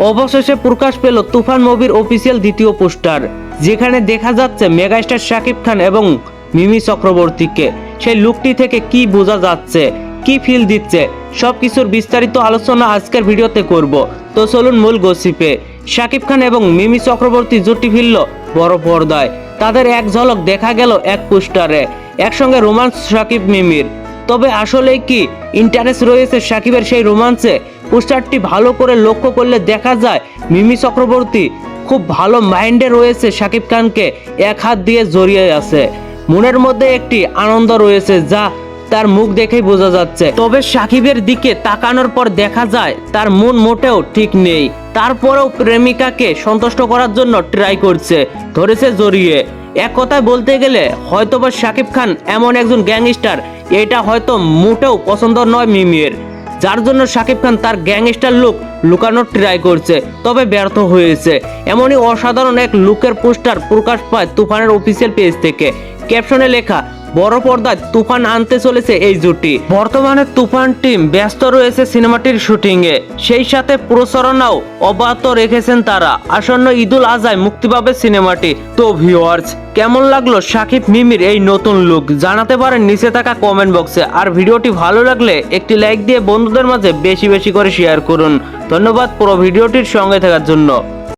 অবশেষে প্রকাশ পেল তুফান মুভির অফিসিয়াল দ্বিতীয় পোস্টার, যেখানে দেখা যাচ্ছে মেগাস্টার শাকিব খান এবং মিমি চক্রবর্তীকে। সেই লুকটি থেকে কি বোঝা যাচ্ছে, কি ফিল দিচ্ছে, সবকিছুর বিস্তারিত আলোচনা আজকের ভিডিওতে করব। তো চলুন মূল গসিপে শাকিব খান এবং মিমি চক্রবর্তী জুটি ফিরল বড় পর্দায়। তাদের এক ঝলক দেখা গেল এক পোস্টারে, একসঙ্গে রোমান্স শাকিব মিমির। তবে আসলে কি ইন্টারেস্ট রয়েছে সাকিবের সেই রোমান্সে? পোস্টারটি ভালো করে লক্ষ্য করলে দেখা যায় মিমি চক্রবর্তী খুব ভালো মাইন্ডে রয়েছে সাকিব খানকে, এক হাত দিয়ে জড়িয়ে আছে। মনের মধ্যে একটি আনন্দ রয়েছে যা তার মুখ দেখেই বোঝা যাচ্ছে। তবে সাকিবের দিকে তাকানোর পর দেখা যায় তার মন মোটেও ঠিক নেই। তারপরেও প্রেমিকাকে সন্তুষ্ট করার জন্য ট্রাই করছে, ধরেছে জড়িয়ে। এক কথায় বলতে গেলে হয়তোবা শাকিব খান এমন একজন গ্যাংস্টার, এটা হয়তো মোটেও পছন্দ নয় মিমির। যার জন্য সাকিব খান তার গ্যাংস্টার লুক লুকানোর ট্রাই করছে, তবে ব্যর্থ হয়েছে। এমনই অসাধারণ এক লুকের পোস্টার প্রকাশ পায় তুফানের অফিসিয়াল পেজ থেকে। ক্যাপশনে লেখা বড় পর্দায় তুফান আনতে চলেছে এই জুটি। বর্তমানে তুফান টিম ব্যস্ত রয়েছে সিনেমাটির শুটিংয়ে সেই সাথে প্রচারণাও অব্যাহত রেখেছেন তারা। আসন্ন ঈদুল আজহায় মুক্তি পাবে সিনেমাটি। তো ভিউয়ার্স কেমন লাগল সাকিব মিমির এই নতুন লুক জানাতে পারেন নিচে থাকা কমেন্ট বক্সে আর ভিডিওটি ভালো লাগলে একটি লাইক দিয়ে বন্ধুদের মাঝে বেশি বেশি করে শেয়ার করুন। ধন্যবাদ পুরো ভিডিওটির সঙ্গে থাকার জন্য।